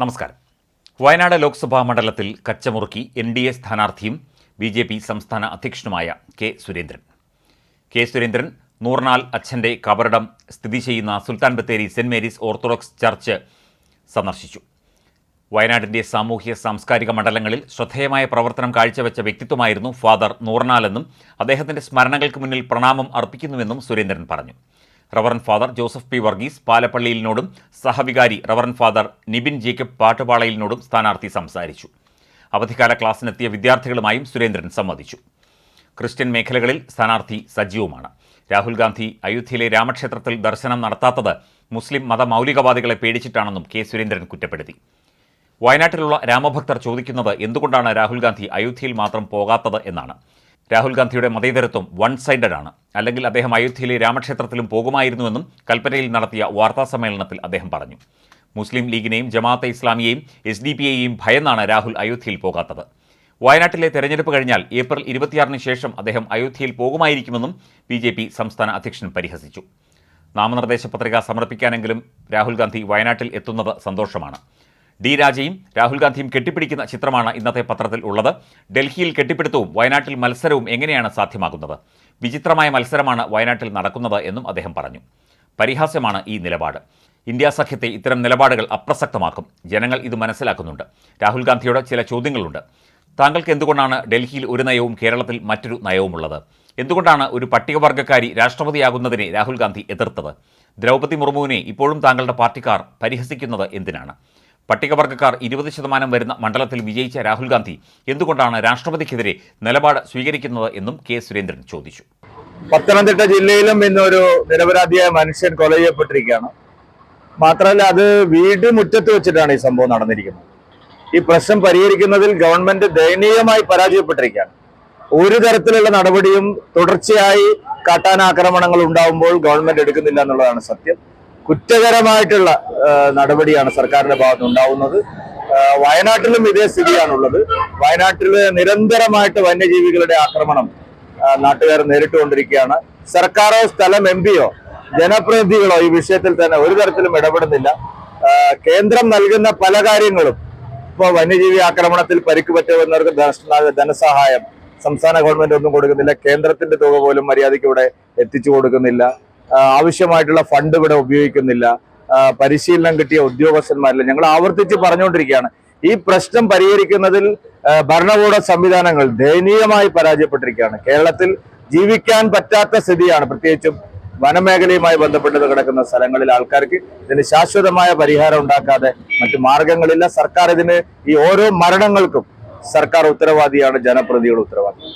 നമസ്കാരം. വയനാട് ലോക്സഭാ മണ്ഡലത്തിൽ കച്ചമുറുക്കി എൻ ഡി എ സ്ഥാനാർത്ഥിയും ബി ജെ പി സംസ്ഥാന അധ്യക്ഷനുമായ കെ സുരേന്ദ്രൻ. കെ സുരേന്ദ്രൻ നൂറിനാൽ അച്ഛന്റെ കബറിടം സ്ഥിതി ചെയ്യുന്ന Sultan Bathery Saint Mary's Orthodox Church സന്ദർശിച്ചു. വയനാടിന്റെ സാമൂഹ്യ സാംസ്കാരിക മണ്ഡലങ്ങളിൽ ശ്രദ്ധേയമായ പ്രവർത്തനം കാഴ്ചവെച്ച വ്യക്തിത്വമായിരുന്നു ഫാദർ നൂറിനാലെന്നും അദ്ദേഹത്തിന്റെ സ്മരണകൾക്ക് മുന്നിൽ പ്രണാമം അർപ്പിക്കുന്നുവെന്നും സുരേന്ദ്രൻ പറഞ്ഞു. Reverend Father Joseph P Varghese പാലപ്പള്ളിയിലിനോടും സഹവികാരി റവറൻ ഫാദർ നിബിൻ ജേക്കബ് പാട്ടുപാളയിലിനോടും സ്ഥാനാർത്ഥി സംസാരിച്ചു. അവധിക്കാല ക്ലാസ്സിനെത്തിയ വിദ്യാർത്ഥികളുമായും സുരേന്ദ്രൻ സംവദിച്ചു. ക്രിസ്ത്യൻ മേഖലകളിൽ സ്ഥാനാർത്ഥി സജീവമാണ്. രാഹുൽ ഗാന്ധി അയോധ്യയിലെ രാമക്ഷേത്രത്തിൽ ദർശനം നടത്താത്തത് മുസ്ലിം മത മൗലികവാദികളെ പേടിച്ചിട്ടാണെന്നും കെ സുരേന്ദ്രൻ കുറ്റപ്പെടുത്തി. വയനാട്ടിലുള്ള രാമഭക്തർ ചോദിക്കുന്നത് എന്തുകൊണ്ടാണ് രാഹുൽ ഗാന്ധി അയോധ്യയിൽ മാത്രം പോകാത്തത് എന്നാണ്. രാഹുൽ ഗാന്ധിയുടെ മതേതരത്വം വൺ സൈഡഡ് ആണ്. അല്ലെങ്കിൽ അദ്ദേഹം അയോധ്യയിലെ രാമക്ഷേത്രത്തിലും പോകുമായിരുന്നുവെന്നും കൽപ്പറ്റയിൽ നടത്തിയ വാർത്താ സമ്മേളനത്തിൽ അദ്ദേഹം പറഞ്ഞു. മുസ്ലിം ലീഗിനെയും ജമാഅത്തെ ഇസ്ലാമിയെയും എസ് ഡി പി എയെയും ഭയന്നാണ് രാഹുൽ അയോധ്യയിൽ പോകാത്തത്. വയനാട്ടിലെ തെരഞ്ഞെടുപ്പ് കഴിഞ്ഞാൽ ഏപ്രിൽ ഇരുപത്തിയാറിന് ശേഷം അദ്ദേഹം അയോധ്യയിൽ പോകുമായിരിക്കുമെന്നും ബി ജെ പി സംസ്ഥാന അധ്യക്ഷൻ പരിഹസിച്ചു. നാമനിർദ്ദേശ പത്രിക സമർപ്പിക്കാനെങ്കിലും രാഹുൽ ഗാന്ധി വയനാട്ടിൽ എത്തുന്നത് സന്തോഷമാണ്. ഡി രാജയും രാഹുൽ ഗാന്ധിയും കെട്ടിപ്പിടിക്കുന്ന ചിത്രമാണ് ഇന്നത്തെ പത്രത്തിൽ ഉള്ളത്. ഡൽഹിയിൽ കെട്ടിപ്പിടുത്തവും വയനാട്ടിൽ മത്സരവും എങ്ങനെയാണ് സാധ്യമാകുന്നത്? വിചിത്രമായ മത്സരമാണ് വയനാട്ടിൽ നടക്കുന്നത് എന്നും അദ്ദേഹം പറഞ്ഞു. പരിഹാസ്യമാണ് ഈ നിലപാട്. ഇന്ത്യ സഖ്യത്തെ ഇത്തരം നിലപാടുകൾ അപ്രസക്തമാക്കും. ജനങ്ങൾ ഇത് മനസ്സിലാക്കുന്നുണ്ട്. രാഹുൽ ഗാന്ധിയോട് ചില ചോദ്യങ്ങളുണ്ട്. താങ്കൾക്ക് എന്തുകൊണ്ടാണ് ഡൽഹിയിൽ ഒരു നയവും കേരളത്തിൽ മറ്റൊരു നയവുമുള്ളത്? എന്തുകൊണ്ടാണ് ഒരു പട്ടികവർഗക്കാരി രാഷ്ട്രപതിയാകുന്നതിനെ രാഹുൽ ഗാന്ധി എതിർത്തത്? ദ്രൗപദി മുർമുവിനെ ഇപ്പോഴും താങ്കളുടെ പാർട്ടിക്കാർ പരിഹസിക്കുന്നത് എന്തിനാണ്? പട്ടികവർഗക്കാർ ഇരുപത് ശതമാനം വരുന്ന മണ്ഡലത്തിൽ വിജയിച്ച രാഹുൽ ഗാന്ധി എന്തുകൊണ്ടാണ് രാഷ്ട്രപതിക്കെതിരെ നിലപാട് സ്വീകരിക്കുന്നത് എന്നും കെ സുരേന്ദ്രൻ ചോദിച്ചു. പത്തനംതിട്ട ജില്ലയിലും ഇന്നൊരു നിരപരാധിയായ മനുഷ്യൻ കൊല ചെയ്യപ്പെട്ടിരിക്കുകയാണ് മാത്രമല്ല അത് വീട് മുറ്റത്ത് വെച്ചിട്ടാണ് ഈ സംഭവം നടന്നിരിക്കുന്നത്. ഈ പ്രശ്നം പരിഹരിക്കുന്നതിൽ ഗവൺമെന്റ് ദയനീയമായി പരാജയപ്പെട്ടിരിക്കുകയാണ്. ഒരു തരത്തിലുള്ള നടപടിയും തുടർച്ചയായി കാട്ടാനാക്രമണങ്ങൾ ഉണ്ടാവുമ്പോൾ ഗവൺമെന്റ് എടുക്കുന്നില്ല എന്നുള്ളതാണ് സത്യം. കുറ്റകരമായിട്ടുള്ള നടപടിയാണ് സർക്കാരിന്റെ ഭാഗത്ത് ഉണ്ടാവുന്നത്. വയനാട്ടിലും ഇതേ സ്ഥിതിയാണുള്ളത്. വയനാട്ടിൽ നിരന്തരമായിട്ട് വന്യജീവികളുടെ ആക്രമണം നാട്ടുകാർ നേരിട്ടുകൊണ്ടിരിക്കുകയാണ്. സർക്കാരോ സ്ഥലം എം പിയോ ജനപ്രതിനിധികളോ ഈ വിഷയത്തിൽ തന്നെ ഒരു തരത്തിലും ഇടപെടുന്നില്ല. കേന്ദ്രം നൽകുന്ന പല കാര്യങ്ങളും ഇപ്പോൾ വന്യജീവി ആക്രമണത്തിൽ പരിക്ക് പറ്റുന്നവർക്ക് ധനസഹായം സംസ്ഥാന ഗവൺമെന്റ് ഒന്നും കൊടുക്കുന്നില്ല. കേന്ദ്രത്തിന്റെ തുക പോലും മര്യാദയ്ക്ക് ഇവിടെ എത്തിച്ചു കൊടുക്കുന്നില്ല. ആവശ്യമായിട്ടുള്ള ഫണ്ട് ഇവിടെ ഉപയോഗിക്കുന്നില്ല. പരിശീലനം കിട്ടിയ ഉദ്യോഗസ്ഥന്മാരില്ല. ഞങ്ങൾ ആവർത്തിച്ച് പറഞ്ഞുകൊണ്ടിരിക്കുകയാണ്. ഈ പ്രശ്നം പരിഹരിക്കുന്നതിൽ ഭരണകൂട സംവിധാനങ്ങൾ ദയനീയമായി പരാജയപ്പെട്ടിരിക്കുകയാണ്. കേരളത്തിൽ ജീവിക്കാൻ പറ്റാത്ത സ്ഥിതിയാണ് പ്രത്യേകിച്ചും വനമേഖലയുമായി ബന്ധപ്പെട്ട് കിടക്കുന്ന സ്ഥലങ്ങളിൽ ആൾക്കാർക്ക് ഇതിന് ശാശ്വതമായ പരിഹാരം ഉണ്ടാക്കാതെ മറ്റു മാർഗങ്ങളില്ല. സർക്കാർ ഇതിന് ഈ ഓരോ മരണങ്ങൾക്കും സർക്കാർ ഉത്തരവാദിയാണ് ജനപ്രതികൾ ഉത്തരവാദി